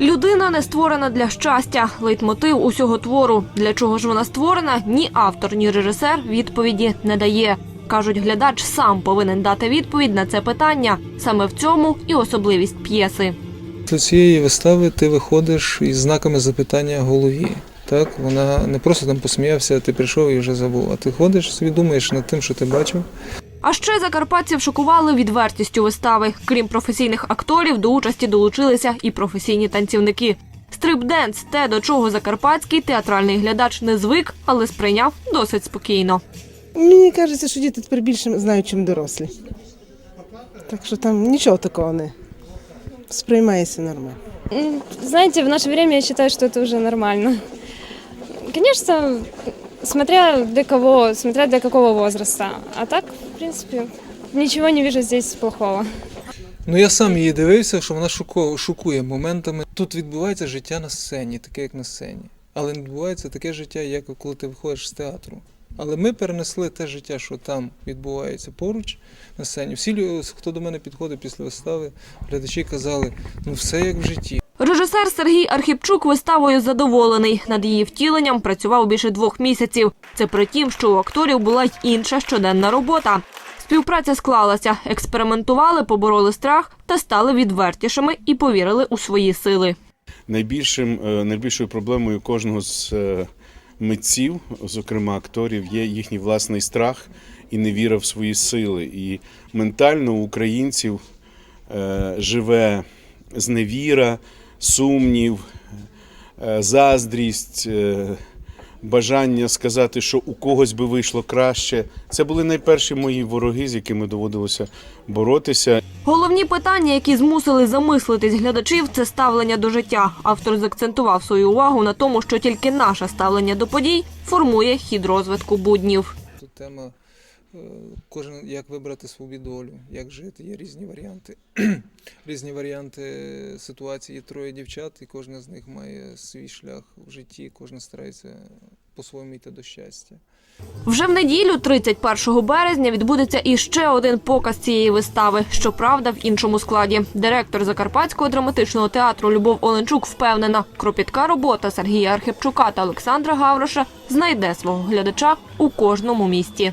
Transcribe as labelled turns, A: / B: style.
A: Людина не створена для щастя. Лейтмотив усього твору. Для чого ж вона створена? Ні автор, ні режисер відповіді не дає. Кажуть, глядач сам повинен дати відповідь на це питання. Саме в цьому і особливість п'єси.
B: До цієї вистави ти виходиш із знаками запитання в голові. Так, вона не просто там посміявся, ти прийшов і вже забув. А ти ходиш, собі думаєш над тим, що ти бачив.
A: А ще закарпатців шокували відвертістю вистави. Крім професійних акторів, до участі долучилися і професійні танцівники. Стрип-денс – те, до чого закарпатський театральний глядач не звик, але сприйняв досить спокійно.
C: Мені кажеться, що діти тепер більше знають, ніж дорослі. Так що там нічого такого не сприймається нормально.
D: М, Знаете, в наше время я считаю, что это уже нормально. Конечно, смотря для кого, смотря для какого возраста. А так, в принципе, ничего не вижу здесь плохого.
B: Ну я сам її дивився, що вона шокує моментами. Тут відбувається життя на сцені, таке як на сцені. Але не відбувається таке життя, як коли ти виходиш з театру. Але ми перенесли те життя, що там відбувається поруч на сцені. Всі, хто до мене підходив після вистави, глядачі казали, ну все як в житті.
A: Режисер Сергій Архіпчук виставою задоволений. Над її втіленням працював більше двох місяців. Це при тім, що у акторів була й інша щоденна робота. Співпраця склалася, експериментували, побороли страх та стали відвертішими і повірили у свої сили.
E: Найбільшим, е, найбільшою проблемою кожного з е, митців, зокрема акторів, є їхній власний страх і невіра в свої сили. І ментально у українців е, живе зневіра, сумнів, е, заздрість. е, Бажання сказати, що у когось би вийшло краще. Це були найперші мої вороги, з якими доводилося боротися.
A: Головні питання, які змусили замислитись глядачів, це ставлення до життя. Автор заакцентував свою увагу на тому, що тільки наше ставлення до подій формує хід розвитку буднів.
B: Тут тема кожен як вибрати собі долю, як жити. Є різні варіанти. різні варіанти ситуації. Є троє дівчат, і кожна з них має свій шлях в житті, кожна старається по-своєму йти до щастя.
A: Вже в неділю, 31 березня, відбудеться іще один показ цієї вистави. Щоправда, в іншому складі. Директор Закарпатського драматичного театру Любов Оленчук впевнена, кропітка робота Сергія Архипчука та Олександра Гавроша знайде свого глядача у кожному місті.